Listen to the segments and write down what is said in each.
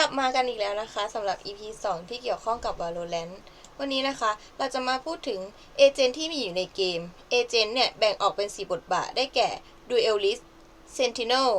กลับมากันอีกแล้วนะคะสำหรับ EP 2 ที่เกี่ยวข้องกับ Valorant วันนี้นะคะ เราจะมาพูดถึงเอเจนต์ที่มีอยู่ในเกมเอเจนต์เนี่ย แบ่งออกเป็น 4 บทบาทได้แก่ Duelist Sentinel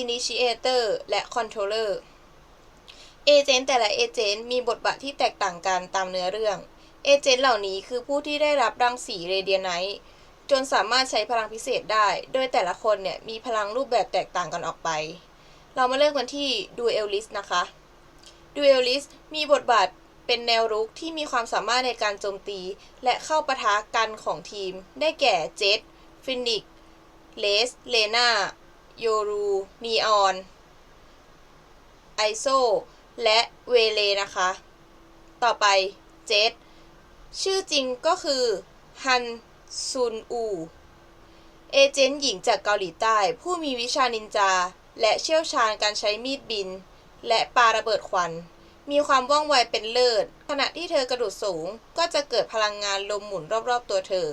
Initiator และ Controller เอเจนต์แต่ละเอเจนต์มีบทบาทที่แตกต่างกันตามเนื้อเรื่องเอเจนต์เหล่านี้คือผู้ที่ได้รับรังสีเรเดียไนท์จนสามารถใช้พลังพิเศษได้ โดยแต่ละคนเนี่ยมีพลังรูปแบบแตกต่างกันออกไป เรามาเริ่มกันที่ Duelist นะคะ Duelist มีบทบาทเป็นแนวรุกที่มีความสามารถในการโจมตี และเข้าปะทะกันของทีม ได้แก่เจ t ฟินิกเลส เลนาโยรูนีออน ไอโซ และเวเลนะคะ ต่อไปเจ t ชื่อจริงก็คือฮันซุนอู เอเจนต์หญิงจากเกาหลีใต้ ผู้มีวิชานินจา และเชี่ยวชาญการใช้มีดบิน และปาระเบิดควัน มีความว่องไวเป็นเลิศ ขณะที่เธอกระโดดสูง ก็จะเกิดพลังงานลมหมุนรอบๆตัวเธอ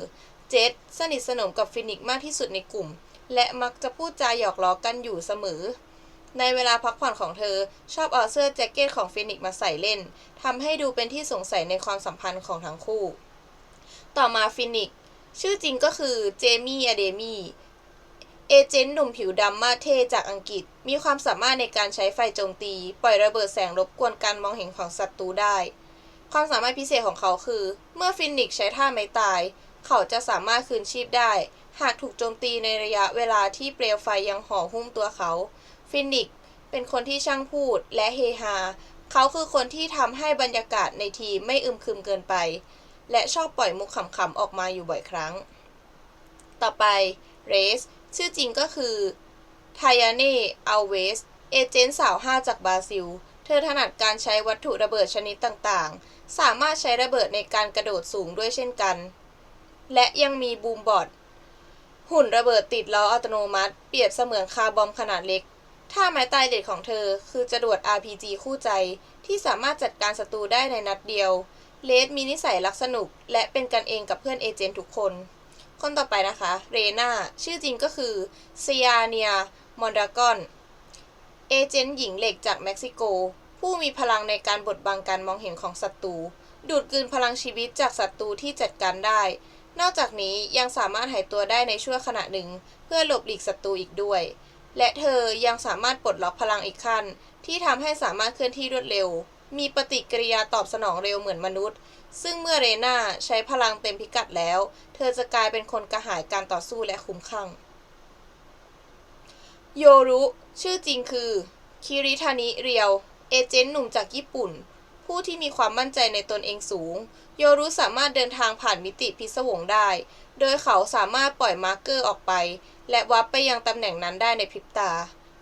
เจษสนิทสนมกับฟินิกมากที่สุดในกลุ่ม และมักจะพูดจาหยอกล้อกันอยู่เสมอ ในเวลาพักผ่อนของเธอ ชอบเอาเสื้อแจ็คเก็ตของฟินิกมาใส่เล่นทำให้ดูเป็นที่สงสัยในความสัมพันธ์ของทั้งคู่ ต่อมาฟินิกชื่อจริงก็คือเจมี่อเดมี่ เอเจนต์หนุ่มผิวดำมาเทจากอังกฤษ มีความสามารถในการใช้ไฟโจมตี ปล่อยระเบิดแสงรบกวนการมองเห็นของศัตรูได้ ความสามารถพิเศษของเขาคือ เมื่อฟินิกซ์ใช้ท่าไม้ตาย เขาจะสามารถคืนชีพได้ หากถูกโจมตีในระยะเวลาที่เปลวไฟยังห่อหุ้มตัวเขา ฟินิกซ์เป็นคนที่ช่างพูดและเฮฮา เขาคือคนที่ทำให้บรรยากาศในทีมไม่อึมครึมเกินไป และชอบปล่อยมุกขำๆออกมาอยู่บ่อยครั้ง ต่อไปเรส ชื่อจริงก็คือไทยาเน่อัลเวส เอเจนต์สาวห้าจากบราซิล เธอถนัดการใช้วัตถุระเบิดชนิดต่างๆ สามารถใช้ระเบิดในการกระโดดสูงด้วยเช่นกัน และยังมีบูมบอร์ดหุ่นระเบิดติดล้ออัตโนมัติ เปรียบเสมือนคาร์บอมขนาดเล็ก ท่าไม้ตายเด็ดของเธอ คือจรวด RPG คู่ใจ ที่สามารถจัดการศัตรูได้ในนัดเดียว เลสมีนิสัยรักสนุก และเป็นกันเองกับเพื่อนเอเจนต์ทุกคน คนต่อไปนะคะเรนาชื่อจริงก็คือเซียเนียมอนดากอน เอเจนต์หญิงเหล็กจากเม็กซิโก ผู้มีพลังในการบดบังการมองเห็นของศัตรู ดูดกลืนพลังชีวิตจากศัตรูที่จัดการได้ นอกจากนี้ยังสามารถหายตัวได้ในช่วงขณะหนึ่ง เพื่อหลบหลีกศัตรูอีกด้วย และเธอยังสามารถปลดล็อกพลังอีกขั้น ที่ทำให้สามารถเคลื่อนที่รวดเร็ว มีปฏิกิริยาตอบสนองเร็วเหมือนมนุษย์ ซึ่งเมื่อเรนาใช้พลังเต็มพิกัดแล้ว เธอจะกลายเป็นคนกระหายการต่อสู้และคุ้มข้างโยรุ ชื่อจริงคือ คิริทานิเรียว เอเจนต์หนุ่มจากญี่ปุ่น ผู้ที่มีความมั่นใจในตนเองสูง โยรุสามารถเดินทางผ่านมิติพิศวงได้ โดยเขาสามารถปล่อยมาร์กเกอร์ออกไป และวับไปยังตำแหน่งนั้นได้ในพริบตา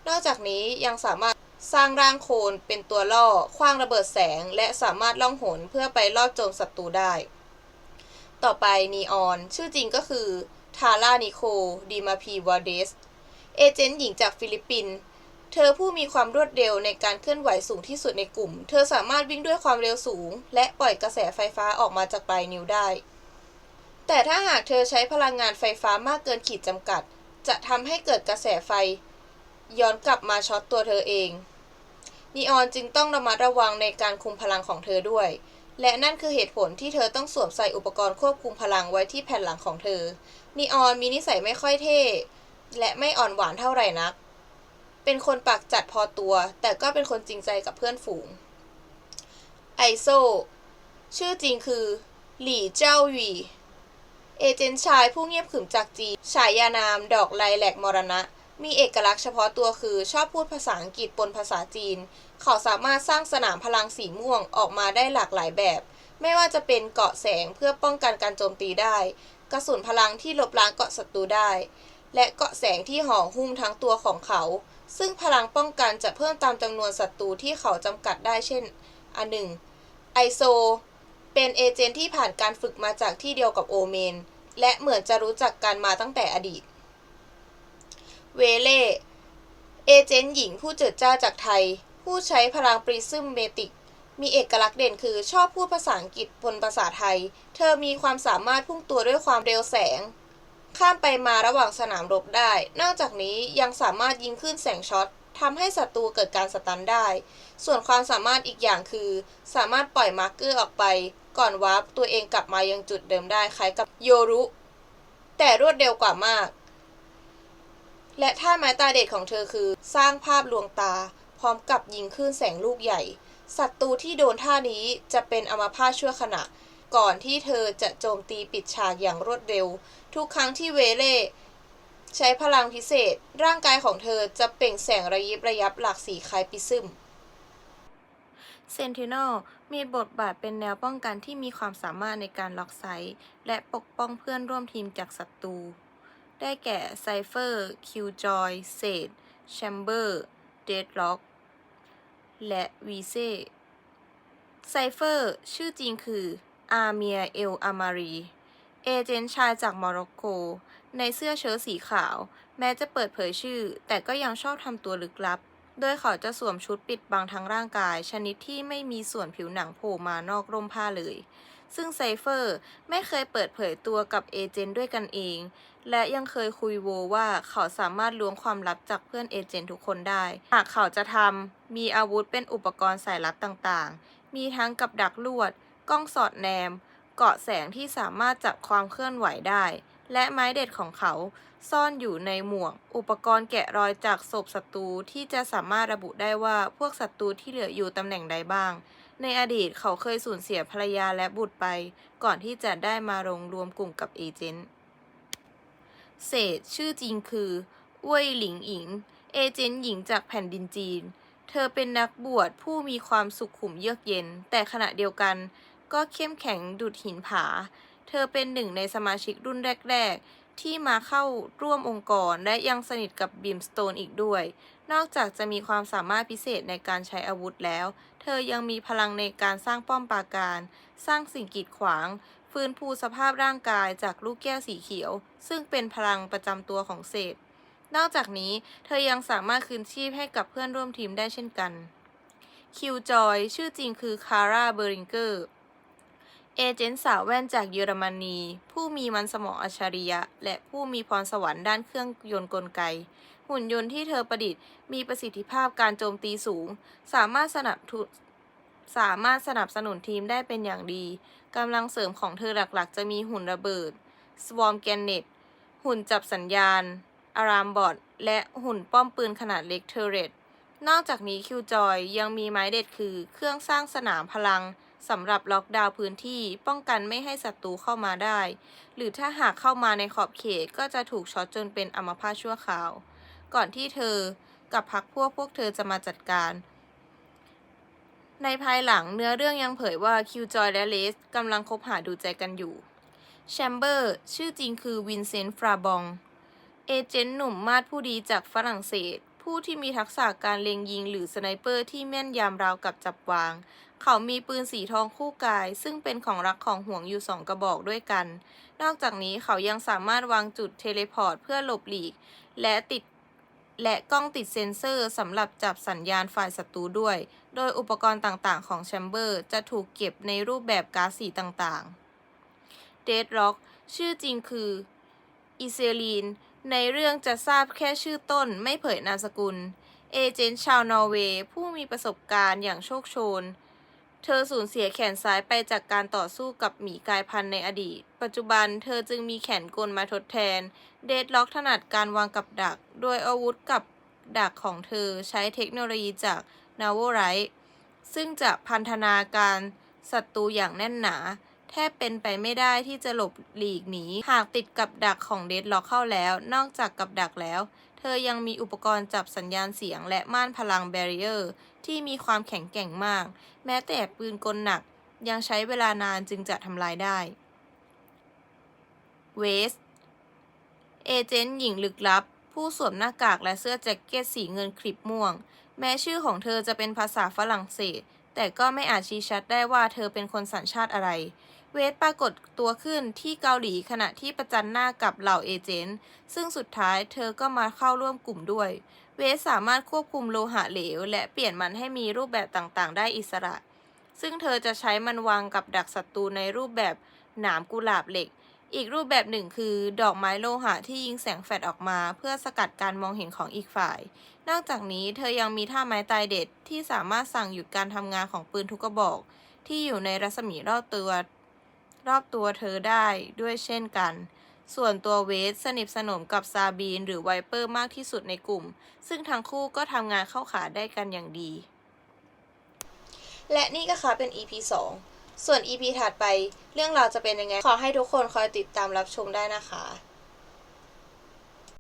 นอกจากนี้ยังสามารถ สร้างร่างโคลนเป็นตัวล่อคว้างระเบิดแสง และสามารถล่องหนเพื่อไปลอบโจมศัตรูได้ ต่อไปนีออน ชื่อจริงก็คือทาร่านิโคดีมาพีวาเดส เอเจนต์หญิงจากฟิลิปปินส์เธอผู้มีความรวดเร็วในการเคลื่อนไหวสูงที่สุดในกลุ่ม เธอสามารถวิ่งด้วยความเร็วสูง และปล่อยกระแสไฟฟ้าออกมาจากปลายนิ้วได้ แต่ถ้าหากเธอใช้พลังงานไฟฟ้ามากเกินขีดจำกัด จะทำให้เกิดกระแสไฟ ย้อนกลับมาช็อตตัวเธอเอง นีออนจึงต้องระมัดระวังในการคุมพลังของเธอด้วย และนั่นคือเหตุผลที่เธอต้องสวมใส่อุปกรณ์ควบคุมพลังไว้ที่แผ่นหลังของเธอ นีออนมีนิสัยไม่ค่อยเท่ และไม่อ่อนหวานเท่าไหร่นัก เป็นคนปากจัดพอตัว แต่ก็เป็นคนจริงใจกับเพื่อนฝูง ไอโซ ชื่อจริงคือ หลี่เจ้าหวีเอเจนต์ชายผู้เงียบขรึมจากจีนฉายานามดอกไลแหลกมรณะ มีเอกลักษณ์เฉพาะตัวคือชอบพูดภาษาอังกฤษปนภาษาจีน เขาสามารถสร้างสนามพลังสีม่วงออกมาได้หลากหลายแบบ ไม่ว่าจะเป็นเกาะแสงเพื่อป้องกันการโจมตีได้ กระสุนพลังที่ลบล้างเกาะศัตรูได้ และเกาะแสงที่ห่อหุ้มทั้งตัวของเขา ซึ่งพลังป้องกันจะเพิ่มตามจำนวนศัตรูที่เขาจำกัดได้เช่น อันหนึ่งไอโซเป็นเอเจนต์ที่ผ่านการฝึกมาจากที่เดียวกับโอเมน และเหมือนจะรู้จักกันมาตั้งแต่อดีต เวเล่ เอเจนต์หญิงผู้เจิดจ้าจากไทย ผู้ใช้พลังปริซึมเมติก มีเอกลักษณ์เด่นคือชอบพูดภาษาอังกฤษปนภาษาไทย เธอมีความสามารถพุ่งตัวด้วยความเร็วแสง ข้ามไปมาระหว่างสนามรบได้ นอกจากนี้ยังสามารถยิงขึ้นแสงช็อตทำให้ศัตรูเกิดการสตันได้ ส่วนความสามารถอีกอย่างคือ สามารถปล่อยมาร์กเกอร์ออกไป ก่อนวาร์ปตัวเองกลับมายังจุดเดิมได้คล้ายกับโยรุ แต่รวดเร็วกว่ามาก และท่าไม้ตาเด็ดของเธอคือ สร้างภาพลวงตา พร้อมกับยิงคลื่นแสงลูกใหญ่ศัตรูที่โดนท่านี้จะเป็นอมาพาตชั่วขณะ ก่อนที่เธอจะโจมตีปิดฉากอย่างรวดเร็ว ทุกครั้งที่เวเล่ใช้พลังพิเศษ ร่างกายของเธอจะเปล่งแสงระยิบระยับหลากสีคล้ายปิซึมเซนติ n นลมีบทบาทเป็นแนวป้องกันที่มีความสามารถในการล็อกไซต์และปกป้องเพื่อนร่วมทีมจากศัตรู ได้แก่ไซเฟอร์คิวจอยเซดแชมเบอร์เดดล็อกและวีเซ่ไซเฟอร์ชื่อจริงคืออาเมียเอลอามารีเอเจนต์ชายจากโมร็อกโก ในเสื้อเชิ้ตสีขาว แม้จะเปิดเผยชื่อ แต่ก็ยังชอบทำตัวลึกลับ โดยเขาจะสวมชุดปิดบังทั้งร่างกาย ชนิดที่ไม่มีส่วนผิวหนังโผล่มานอกร่มผ้าเลย ซึ่งไซเฟอร์ไม่เคยเปิดเผยตัวกับเอเจนต์ด้วยกันเอง และยังเคยคุยโวว่าเขาสามารถล้วงความลับจากเพื่อนเอเจนต์ทุกคนได้ หากเขาจะทำ มีอาวุธเป็นอุปกรณ์สายลับต่างๆ มีทั้งกับดักลวด กล้องสอดแนม เกาะแสงที่สามารถจับความเคลื่อนไหวได้ และไม้เด็ดของเขาซ่อนอยู่ในหมวก อุปกรณ์แกะรอยจากศพศัตรูที่จะสามารถระบุได้ว่าพวกศัตรูที่เหลืออยู่ตำแหน่งใดบ้าง ในอดีตเขาเคยสูญเสียภรรยาและบุตรไป ก่อนที่จะได้มาลงรวมกลุ่มกับเอเจนต์เศษชื่อจริงคือเว่ยหลิงอิง เอเจนต์หญิงจากแผ่นดินจีน เธอเป็นนักบวชผู้มีความสุขุมเยือกเย็น แต่ขณะเดียวกันก็เข้มแข็งดุดหินผา เธอเป็นหนึ่งในสมาชิกรุ่นแรก ๆ ที่มาเข้าร่วมองค์กรและยังสนิทกับบีมสโตนอีกด้วย นอกจากจะมีความสามารถพิเศษในการใช้อาวุธแล้ว เธอยังมีพลังในการสร้างป้อมปราการ สร้างสิ่งกีดขวาง ฟื้นฟูสภาพร่างกายจากลูกแก้วสีเขียว ซึ่งเป็นพลังประจำตัวของเศษ นอกจากนี้เธอยังสามารถคืนชีพให้กับเพื่อนร่วมทีมได้เช่นกัน คิวจอย ชื่อจริงคือคาร่าเบอริงเกอร์ เอเจนต์สาวแว่นจากเยอรมนี ผู้มีมันสมองอัจฉริยะ และผู้มีพรสวรรค์ด้านเครื่องยนต์กลไก หุ่นยนต์ที่เธอประดิษฐ์มีประสิทธิภาพการโจมตีสูง สามารถสนับสามารถสนับสนุนทีมได้เป็นอย่างดี กำลังเสริมของเธอหลักๆ จะมีหุ่นระเบิด Swarm g a n n e t หุ่นจับสัญญาณ อารามบอดและหุ่นป้อมปืนขนาดเล็กเทเรตนอกจากนี้คิวจอยยังมีไม้เด็ดคือเครื่องสร้างสนามพลัง สำหรับล็อกดาวน์พื้นที่ป้องกันไม่ให้ศัตรูเข้ามาได้ หรือถ้าหากเข้ามาในขอบเขตก็จะถูกช็อตจนเป็นอัมพาตชั่วคราว ก่อนที่เธอกับพักพวกพวกเธอจะมาจัดการในภายหลังเนื้อเรื่องยังเผยว่าคิวจอยและเลสกำลังคบหาดูใจกันอยู่ แชมเบอร์ ชื่อจริงคือวินเซนต์ ฟราบอง เอเจนต์หนุ่มมาดผู้ดีจากฝรั่งเศส ผู้ที่มีทักษะการเล็งยิงหรือสไนเปอร์ที่แม่นยำราวกับจับวาง เขามีปืนสีทองคู่กาย ซึ่งเป็นของรักของห่วงอยู่สองกระบอกด้วยกัน นอกจากนี้เขายังสามารถวางจุดเทเลพอร์ตเพื่อหลบหลีก และติดและกล้องติดเซ็นเซอร์สำหรับจับสัญญาณฝ่ายศัตรูด้วย โดยอุปกรณ์ต่างๆ ของแชมเบอร์จะถูกเก็บในรูปแบบก๊าซสีต่างๆ เดดร็อก ชื่อจริงคืออิเซลีน ในเรื่องจะทราบแค่ชื่อต้นไม่เผยนามสกุล เอเจนต์ชาวนอร์เวย์ผู้มีประสบการณ์อย่างโชคโชน เธอสูญเสียแขนซ้ายไปจากการต่อสู้กับหมีกายพันธุ์ในอดีต ปัจจุบันเธอจึงมีแขนกลมาทดแทน เดดล็อกถนัดการวางกับดัก โดยอาวุธกับดักของเธอใช้เทคโนโลยีจากนาวไรท์ซึ่งจะพันธนาการศัตรูอย่างแน่นหนา แทบเป็นไปไม่ได้ที่จะหลบหลีกหนี หากติดกับดักของเดดล็อกเข้าแล้ว นอกจากกับดักแล้ว เธอยังมีอุปกรณ์จับสัญญาณเสียงและม่านพลังแบรีเออร์ที่มีความแข็งแกร่งมาก แม้แต่ปืนกลหนักยังใช้เวลานานจึงจะทำลายได้ เวส เอเจนต์หญิงลึกลับ ผู้สวมหน้ากากและเสื้อแจ็คเก็ตสีเงินคลิปม่วง แม้ชื่อของเธอจะเป็นภาษาฝรั่งเศส แต่ก็ไม่อาจชี้ชัดได้ว่าเธอเป็นคนสัญชาติอะไร เวสปรากฏตัวขึ้นที่เกาหลีขณะที่ประจันหน้ากับเหล่าเอเจนต์ซึ่งสุดท้ายเธอก็มาเข้าร่วมกลุ่มด้วย เวสสามารถควบคุมโลหะเหลว และเปลี่ยนมันให้มีรูปแบบต่างๆ ได้อิสระ ซึ่งเธอจะใช้มันวางกับดักศัตรูในรูปแบบหนามกุหลาบเหล็ก อีกรูปแบบหนึ่งคือ ดอกไม้โลหะที่ยิงแสงแฟลชออกมา เพื่อสกัดการมองเห็นของอีกฝ่าย นอกจากนี้เธอยังมีท่าไม้ตายเด็ดที่สามารถสั่งหยุดการทำงานของปืนทุกกระบอก ที่อยู่ในรัศมีรอบตัว รอบตัวเธอได้ด้วยเช่นกัน ส่วนตัวเวสสนิทสนมกับซาบีนหรือไวเปอร์มากที่สุดในกลุ่ม ซึ่งทั้งคู่ก็ทำงานเข้าขาได้กันอย่างดี และนี่ก็ค่ะเป็น EP 2 ส่วน EP ถัดไปเรื่องราวจะเป็นยังไง ขอให้ทุกคนคอยติดตามรับชมได้นะคะ